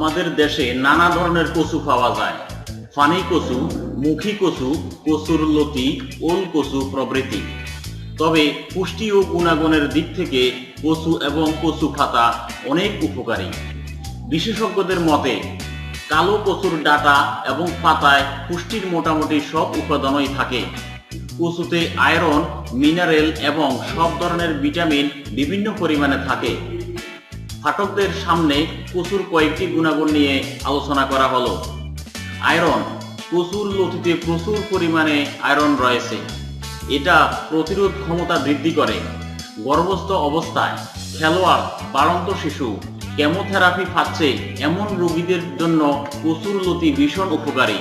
আমাদের দেশে নানা ধরনের কচু পাওয়া যায়। ফানি কচু, মুখী কচু, কচুর লতি, ওল কচু প্রভৃতি। তবে পুষ্টি ও গুণাগুণের দিক থেকে কচু এবং কচু পাতা অনেক উপকারী। বিশেষজ্ঞদের মতে, কালো কচুর ডাটা এবং পাতায় পুষ্টির মোটামুটি সব উপাদানই থাকে। কচুতে আয়রন, মিনারেল এবং সব ধরনের ভিটামিন বিভিন্ন পরিমাণে থাকে। পাঠকদের সামনে প্রচুর কয়েকটি গুণাগুণ নিয়ে আলোচনা করা হলো। আয়রন প্রচুর লতিতে প্রচুর পরিমাণে আয়রন রয়েছে। এটা প্রতিরোধ ক্ষমতা বৃদ্ধি করে। গর্ভস্থ অবস্থায় খেলোয়াড়, বাড়ন্ত শিশু, কেমোথেরাপি পাচ্ছে এমন রোগীদের জন্য প্রচুর লতি ভীষণ উপকারী।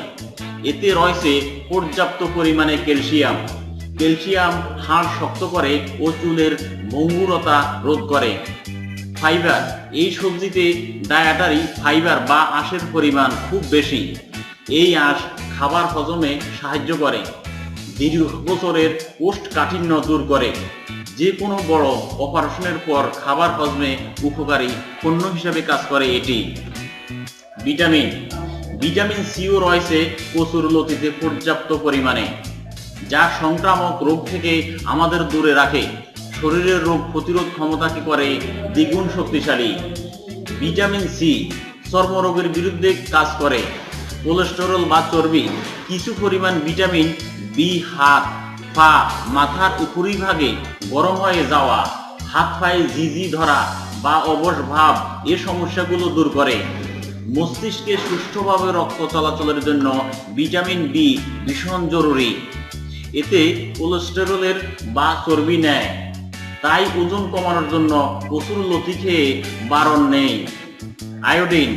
এতে রয়েছে পর্যাপ্ত পরিমাণে ক্যালসিয়াম। ক্যালসিয়াম হাড় শক্ত করে ও চুলের ভঙ্গুরতা রোধ করে। ফাইবার। এই সবজিতে ডায়াটারি, ফাইবার বা আঁশের পরিমাণ খুব বেশি। এই আঁশ খাবার হজমে সাহায্য করে, দীর্ঘ বছরের কাঠিন্য দূর করে। যে কোনো বড় অপারেশনের পর খাবার হজমে উপকারী পণ্য হিসাবে কাজ করে এটি। ভিটামিন। ভিটামিন সিও রয়েছে প্রচুর লতিতে পর্যাপ্ত পরিমাণে, যা সংক্রামক রোগ থেকে আমাদের দূরে রাখে। শরীরের রোগ প্রতিরোধ ক্ষমতাকে করে? দ্বিগুণ শক্তিশালী। ভিটামিন সি চর্মরোগের বিরুদ্ধে কাজ করে। কোলেস্টেরল বা চর্বি, কিছু পরিমাণ ভিটামিন বি হাত, পা, মাথার উপরিভাগে গরম হয়ে যাওয়া, হাত পায়ে জিজি ধরা বা অবশ ভাব এ সমস্যাগুলো দূর করে। মস্তিষ্কে সুষ্ঠুভাবে রক্ত চলাচলের জন্য ভিটামিন বি ভীষণ জরুরি। এতে কোলেস্টেরলের বা চর্বি নেয়। তাই ওজন কমানোর জন্য প্রচুর লতি খেয়ে বারণ নেই। আয়োডিন,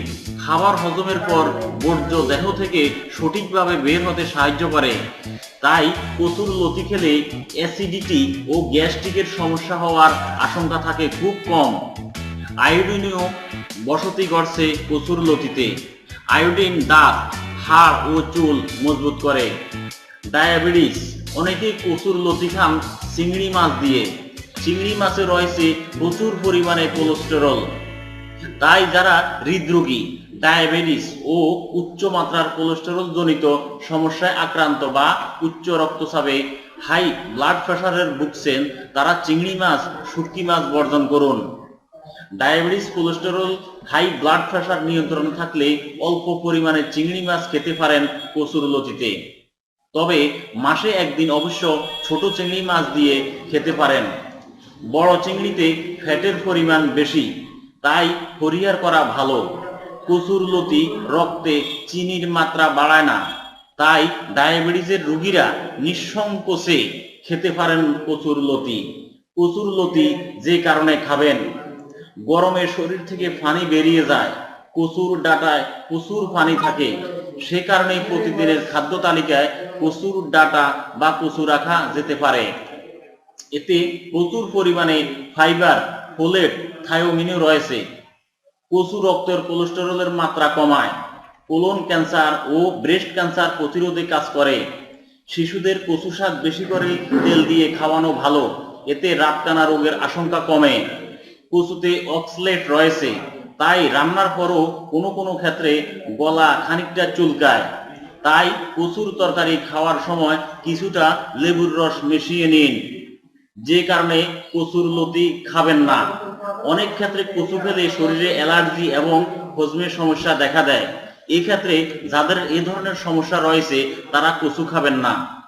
খাবার হজমের পর বর্জ্য দেহ থেকে সঠিকভাবে বের হতে সাহায্য করে। তাই প্রচুর লতি খেলে অ্যাসিডিটি ও গ্যাস্ট্রিকের সমস্যা হওয়ার আশঙ্কা থাকে খুব কম। আয়োডিনও বসতি গড়ছে প্রচুর লতিতে। আয়োডিন দাঁত, হাড় ও চুল মজবুত করে। ডায়াবেটিস, অনেকেই প্রচুর লতি খান চিংড়ি মাছ দিয়ে। চিংড়ি মাছে রয়েছে প্রচুর পরিমাণে কোলেস্টেরল তাই যারা হৃদরোগী ডায়াবেটিস ও উচ্চ মাত্রার কোলেস্টেরল জনিত সমস্যায় আক্রান্ত বা উচ্চ রক্তচাপে হাই ব্লাড প্রেশারের ভুগছেন, তারা চিংড়ি মাছ, শুটকি মাছ বর্জন করুন। Diabetes cholesterol high blood pressure নিয়ন্ত্রণে থাকলে অল্প পরিমাণে চিংড়ি মাছ খেতে পারেন প্রচুর লতিতে। তবে মাসে একদিন অবশ্য ছোট চিংড়ি মাছ দিয়ে খেতে পারেন। বড় চিংড়িতে ফ্যাটের পরিমাণ বেশি, তাই পরিহার করা ভালো। কচুর লতি রক্তে চিনির মাত্রা বাড়ায় না, তাই ডায়াবেটিসের রোগীরা নিঃসংকোচে খেতে পারেন কচুর লতি। কচুর লতি যে কারণে খাবেন। গরমে শরীর থেকে পানি বেরিয়ে যায়, কচুর ডাটায় প্রচুর পানি থাকে। সে কারণে প্রতিদিনের খাদ্য তালিকায় কচুর ডাটা বা কচু রাখা যেতে পারে। এতে প্রচুর পরিমাণে ফাইবার, ফোলেট থায়োমিনও রয়েছে। কচু রক্তের কোলেস্টেরলের মাত্রা কমায়। কোলন ক্যান্সার ও ব্রেস্ট ক্যান্সার প্রতিরোধে কাজ করে। শিশুদের কচু শাক বেশি করে তেল দিয়ে খাওয়ানো ভালো, এতে রাতকানা রোগের আশঙ্কা কমে। কচুতে অক্সলেট রয়েছে, তাই রান্নার পরও কোনো কোনো ক্ষেত্রে গলা খানিকটা চুলকায়। তাই কচুর তরকারি খাওয়ার সময় কিছুটা লেবুর রস মিশিয়ে নিন। যে কারণে কচুর লতি খাবেন না। অনেক ক্ষেত্রে কচু খেলে শরীরে অ্যালার্জি এবং হজমের সমস্যা দেখা দেয়। এক্ষেত্রে যাদের এ ধরনের সমস্যা রয়েছে, তারা কচু খাবেন না।